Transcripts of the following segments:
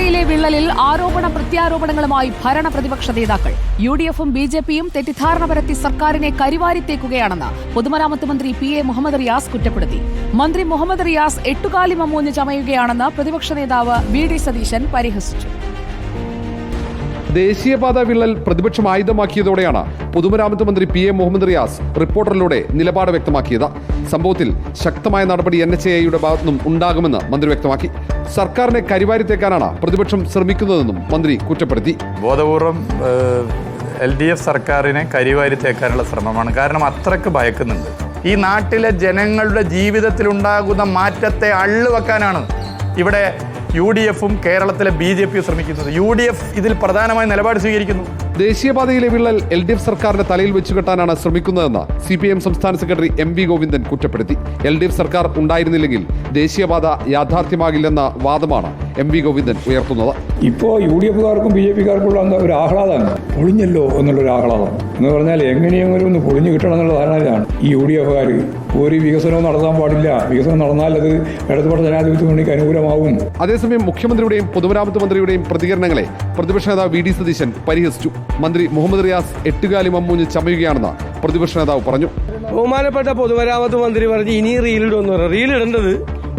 ദേശീയപാതയിലെ വിള്ളലിൽ ആരോപണ പ്രത്യാരോപണങ്ങളുമായി ഭരണ പ്രതിപക്ഷ നേതാക്കൾ. യു ഡി എഫും ബി ജെ പിയും തെറ്റിദ്ധാരണ പരത്തി സർക്കാരിനെ കരിവാരിത്തേക്കുകയാണെന്ന് പൊതുമരാമത്ത് മന്ത്രി പി എ മുഹമ്മദ് റിയാസ് കുറ്റപ്പെടുത്തി. മന്ത്രി മുഹമ്മദ് റിയാസ് എട്ടുകാലി മമ്മൂഞ്ഞ് ചമയുകയാണെന്ന് പ്രതിപക്ഷ നേതാവ് വി ഡി സതീശൻ പരിഹസിച്ചു. ദേശീയപാത വിള്ളൽ പ്രതിപക്ഷം ആയുധമാക്കിയതോടെയാണ് പൊതുമരാമത്ത് മന്ത്രി പി എ മുഹമ്മദ് റിയാസ് റിപ്പോർട്ടറിലൂടെ നിലപാട് വ്യക്തമാക്കിയത്. സംഭവത്തിൽ ശക്തമായ നടപടി എൻ എച്ച് എയുടെ ഭാഗത്തുനിന്നും ഉണ്ടാകുമെന്ന് മന്ത്രി വ്യക്തമാക്കി. സർക്കാരിനെ കരിവാരിത്തേക്കാനാണ് പ്രതിപക്ഷം ശ്രമിക്കുന്നതെന്നും മന്ത്രി കുറ്റപ്പെടുത്തി. ബോധപൂർവം എൽ ഡി എഫ് സർക്കാരിനെ കരിവാരിത്തേക്കാനുള്ള ശ്രമമാണ്. കാരണം അത്രയ്ക്ക് ഭയക്കുന്നുണ്ട്. ഈ നാട്ടിലെ ജനങ്ങളുടെ ജീവിതത്തിൽ ഉണ്ടാകുന്ന മാറ്റത്തെ അള്ളുവെക്കാനാണ് ഇവിടെ യു ഡി എഫും കേരളത്തിലെ ബി ജെ പിയും ശ്രമിക്കുന്നത്. യു ഡി എഫ് ഇതിൽ പ്രധാനമായ നിലപാട് സ്വീകരിക്കുന്നു. ദേശീയപാതയിലെ വിള്ളൽ എൽ ഡി എഫ് സർക്കാരിന്റെ തലയിൽ വെച്ചുകെട്ടാനാണ് ശ്രമിക്കുന്നതെന്ന് സി പി എം സംസ്ഥാന സെക്രട്ടറി എം വി ഗോവിന്ദൻ കുറ്റപ്പെടുത്തി. എൽ ഡി എഫ് സർക്കാർ ഉണ്ടായിരുന്നില്ലെങ്കിൽ ദേശീയപാത യാഥാർത്ഥ്യമാകില്ലെന്ന വാദമാണ് എം വി ഗോവിന്ദൻ ഉയർത്തുന്നത്. ഇപ്പോൾ യു ഡി എഫുകാർക്കും ബി ജെ പിക്കാർക്കുള്ള ഒരു ആഹ്ലാദമാണ് പൊളിഞ്ഞല്ലോ എന്നുള്ളൊരു ആഹ്ലാദം. എന്ന് പറഞ്ഞാൽ എങ്ങനെയെങ്കിലും ഒന്ന് പൊളിഞ്ഞു കിട്ടണം എന്നുള്ള ധാരണയിലാണ് ഈ യു ഡി എഫുകാർ ഒരു വികസനവും നടത്താൻ പാടില്ല. വികസനം നടന്നാൽ അത് ഇടതുപക്ഷ ജനാധിപത്യ മുന്നണിക്ക് അനുകൂലമാവും. അതേസമയം മുഖ്യമന്ത്രിയുടെയും പൊതുമരാമത്ത് മന്ത്രിയുടെയും പ്രതികരണങ്ങളെ പ്രതിപക്ഷ നേതാവ് വി ഡി സതീശൻ പരിഹസിച്ചു. മന്ത്രി മുഹമ്മദ് റിയാസ് എട്ടുകാലി മമ്മൂഞ്ഞ് ചമയുകയാണെന്ന് പ്രതിപക്ഷ നേതാവ് പറഞ്ഞു. ബഹുമാനപ്പെട്ട പൊതുമരാമത്ത് മന്ത്രി പറഞ്ഞു ഇനി റീലിടുമെന്ന് പറഞ്ഞു. റീലിടേണ്ടത്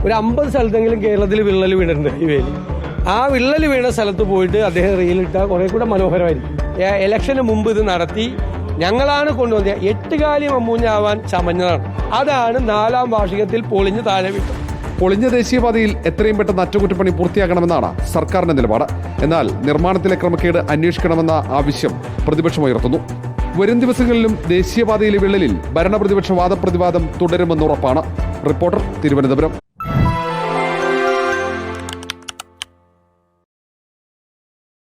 ഒരു അമ്പത് സ്ഥലത്തെങ്കിലും കേരളത്തിൽ വിള്ളൽ വീണിട്ടുണ്ട് ഈ വേലി. ആ വിള്ളൽ വീണ സ്ഥലത്ത് പോയിട്ട് അദ്ദേഹം റീലിട്ടാൽ കുറെ കൂടെ മനോഹരമായിരിക്കും. ഇലക്ഷന് മുമ്പ് ഇത് നടത്തി ഞങ്ങളാണ് കൊണ്ടുവന്നത്. എട്ടുകാലി മമ്മൂഞ്ഞാവാൻ ചമഞ്ഞതാണ്. അതാണ് നാലാം വാർഷികത്തിൽ പൊളിഞ്ഞ് താഴെ വിട്ടത്. പൊളിഞ്ഞ ദേശീയപാതയിൽ എത്രയും പെട്ടെന്ന് അറ്റകുറ്റപ്പണി പൂർത്തിയാക്കണമെന്നാണ് സർക്കാരിന്റെ നിലപാട്. എന്നാൽ നിർമ്മാണത്തിലെ ക്രമക്കേട് അന്വേഷിക്കണമെന്ന ആവശ്യം പ്രതിപക്ഷം ഉയർത്തുന്നു. വരും ദിവസങ്ങളിലും ദേശീയപാതയിലെ വിള്ളലിൽ ഭരണപ്രതിപക്ഷ വാദപ്രതിവാദം തുടരുമെന്ന് ഉറപ്പാണ്. റിപ്പോർട്ടർ തിരുവനന്തപുരം.